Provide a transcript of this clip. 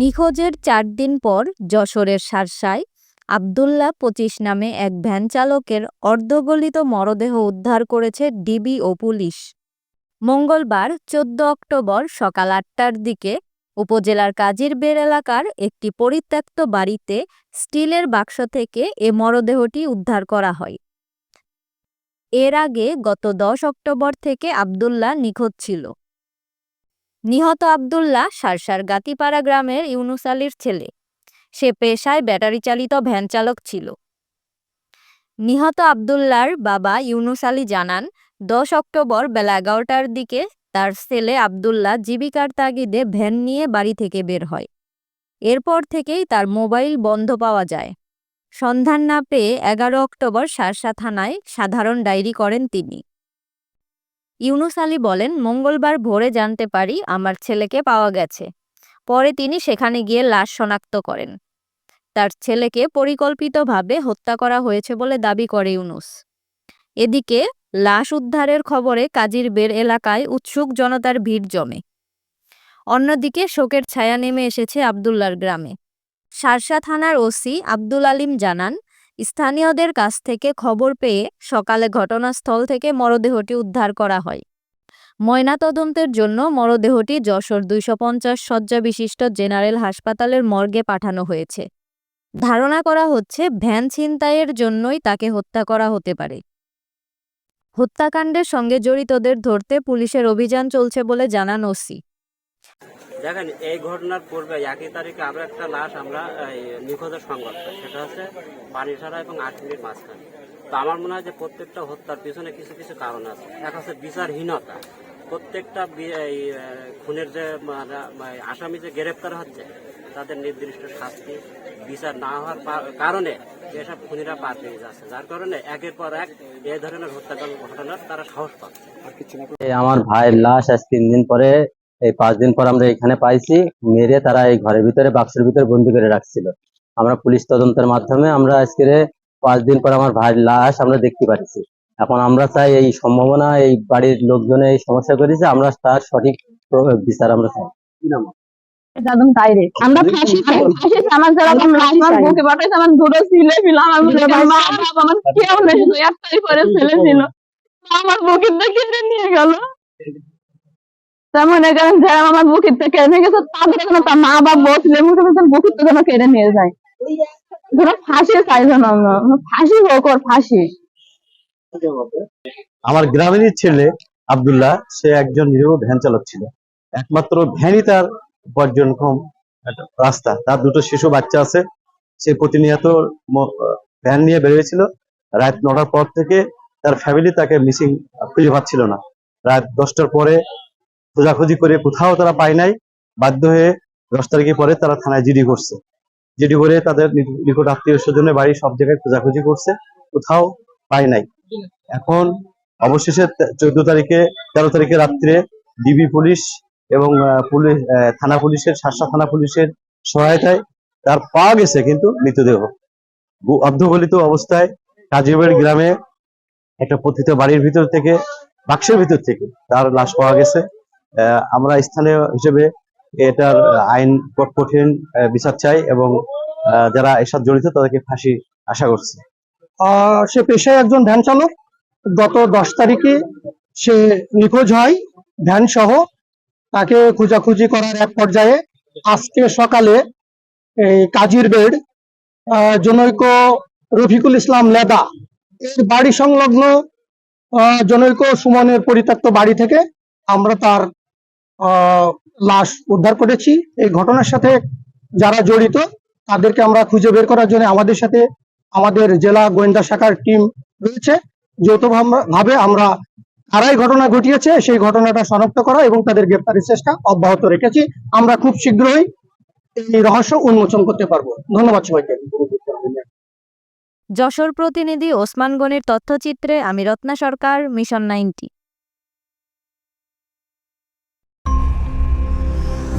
নিখোঁজের চার দিন পর যশোরের শার্শায় আবদুল্লাহ পঁচিশ নামে এক ভ্যান চালকের অর্ধগলিত মরদেহ উদ্ধার করেছে ডিবি ও পুলিশ। মঙ্গলবার চোদ্দ অক্টোবর সকাল আটটার দিকে উপজেলার কাজিরবের এলাকার একটি পরিত্যক্ত বাড়িতে স্টিলের বাক্স থেকে এ মরদেহটি উদ্ধার করা হয়। এর আগে গত দশ অক্টোবর থেকে আবদুল্লাহ নিখোঁজ ছিল। নিহত আবদুল্লাহ সারসার গাতিপাড়া গ্রামের ইউনুস আলীর ছেলে। সে পেশায় ব্যাটারি চালিত ভ্যান চালক ছিল। নিহত আবদুল্লার বাবা ইউনুস আলী জানান, দশ অক্টোবর বেলা এগারোটার দিকে তার ছেলে আবদুল্লাহ জীবিকার তাগিদে ভ্যান নিয়ে বাড়ি থেকে বের হয়। এরপর থেকেই তার মোবাইল বন্ধ পাওয়া যায়। সন্ধান না পেয়ে এগারো অক্টোবর সারসা থানায় সাধারণ ডায়েরি করেন তিনি। ইউনুস আলী বলেন, মঙ্গলবার ভোরে জানতে পারি আমার ছেলেকে পাওয়া গেছে। পরে তিনি সেখানে গিয়ে লাশ শনাক্ত করেন। তার ছেলেকে পরিকল্পিতভাবে হত্যা করা হয়েছে বলে দাবি করে ইউনুস। এদিকে লাশ উদ্ধারের খবরে কাজীর বের এলাকায় উৎসুক জনতার ভিড় জমে। অন্যদিকে শোকের ছায়া নেমে এসেছে আবদুল্লার গ্রামে। সারসা থানার ওসি আব্দুল আলিম জানান স্থানীয়দের কাছ থেকে খবর পেয়ে সকালে ঘটনাস্থল থেকে মরদেহটি উদ্ধার করা হয়। ময়নাতদন্তের জন্য মরদেহটি যশোর দুইশো পঞ্চাশ শয্যা বিশিষ্ট জেনারেল হাসপাতালের মর্গে পাঠানো হয়েছে। ধারণা করা হচ্ছে ভ্যান ছিনতাইয়ের জন্যই তাকে হত্যা করা হতে পারে। হত্যাকাণ্ডের সঙ্গে জড়িতদের ধরতে পুলিশের অভিযান চলছে বলে জানান ওসি। দেখেন এই ঘটনার পূর্বে একই তারিখে আরও একটা লাশ আমরা নিখোঁজের সংবাদ পাই। সেটা হচ্ছে বাড়িছাড়া এবং আটমিনির মাঝখানে। তো আমার মনে হয় যে প্রত্যেকটা হত্যার পিছনে কিছু কিছু কারণ আছে। এক হচ্ছে বিচারহীনতা। প্রত্যেকটা খুনের যে মানে, আসামি যে গ্রেপ্তার হচ্ছে তাদের নির্দিষ্ট শাস্তি বিচার না হওয়ার কারণে যেসব খুনিরা পার পেয়ে যাচ্ছে। যার কারণে একের পর এক এই ধরনের হত্যাকাণ্ড ঘটনার তারা সাহস পাচ্ছে। আমার ভাইয়ের লাশ আজ তিন দিন পরে এই পাঁচ দিন পর আমরা এখানে পাইছি মেরে তারা এই ঘরের ভিতরে বাক্সের ভিতরে বন্দি করে রাখছিল। আমরা পুলিশ তদন্তের মাধ্যমে আমরা আজকে পাঁচ দিন পর আমার ভাইয়ের লাশ আমরা দেখতে পাচ্ছি। এখন আমরা চাই এই সম্ভাবনা এই বাড়ির লোকজনে এই সমস্যা করেছে আমরা তার সঠিক বিচার আমরা চাই। আমরা ফাঁসি চাই ফাঁসি চাই। আমার যারা আমার আমার বুকে বাটাইছে আমার দুটো ছেলে ছিল আমার মা বাবা আমার কেউ নেই একটাই করে ছেলে ছিল। আমার বুকের নিয়ে গেল। তেমন করেন যারা আমার বুকের থেকে কেড়ে নিয়ে গেছে, তাদের তার মা থেকে যেন কেড়ে নিয়ে যায়। ধরো ফাঁসি ফাঁসি হোক ওর ফাঁসি। আমার ছেলে আব্দুল্লাহ, সে একজন নিরীহ ভ্যান চালক ছিল। একমাত্র ভ্যানই তার উপার্জনক্ষম রাস্তা। তার দুটো শিশু বাচ্চা আছে। সে প্রতিনিয়ত ভ্যান নিয়ে বেরিয়েছিল। রাত নটার পর থেকে তার ফ্যামিলি তাকে মিসিং খুঁজে পাচ্ছিল না। রাত দশটার পরে খোঁজাখুঁজি করে কোথাও তারা পায় নাই। বাধ্য হয়ে দশ তারিখে পরে তারা থানায় জিডি করছে। জিডি করে তাদের নিকট আত্মীয় স্বজনের বাড়ি সব জায়গায় খোঁজাখুঁজি করছে, কোথাও পায় নাই। এখন অবশেষে চোদ্দ তারিখে, তেরো তারিখে রাত্রে ডিবি পুলিশ এবং পুলিশ থানা পুলিশের শাসা থানা পুলিশের সহায়তায় তার পাওয়া গেছে কিন্তু মৃতদেহ। অর্ধগলিত অবস্থায় কাজীবাড়ি গ্রামে একটা পতিত বাড়ির ভিতর থেকে, বাক্সের ভিতর থেকে তার লাশ পাওয়া গেছে। আমরা স্থানীয় হিসেবে এটার আইন কঠ- কঠিন বিচার চাই এবং যারা এর সাথে জড়িত তাদেরকে ফাঁসি আশা করছি। সে পেশায় একজন ভ্যান চালক। গত দশ তারিখে সে নিখোঁজ হয় ভ্যান সহ তাকে খোঁজাখুঁজি করার এক পর্যায়ে আজকে সকালে এই কাজীর বেড জনৈক রফিকুল ইসলাম লেদা, এর বাড়ি সংলগ্ন জনৈক সুমনের পরিত্যক্ত বাড়ি থেকে আমরা তার লাশ উদ্ধার করেছি। এই ঘটনার সাথে যারা জড়িত, তাদেরকে আমরা খুঁজে বের করার জন্য আমাদের সাথে আমাদের জেলা গোয়েন্দা শাখার টিম রয়েছে। যৌথ ভাব- ভাবে আমরা কারাই ঘটনা ঘটিয়েছে, সেই ঘটনাটা শনাক্ত করা এবং তাদের গ্রেপ্তারের চেষ্টা অব্যাহত রেখেছি। আমরা খুব শীঘ্রই এই রহস্য উন্মোচন করতে পারব। ধন্যবাদ সবাইকে। যশোর প্রতিনিধি ওসমান গনির তথ্যচিত্রে আমি Ratna Sarkar, mission ninety.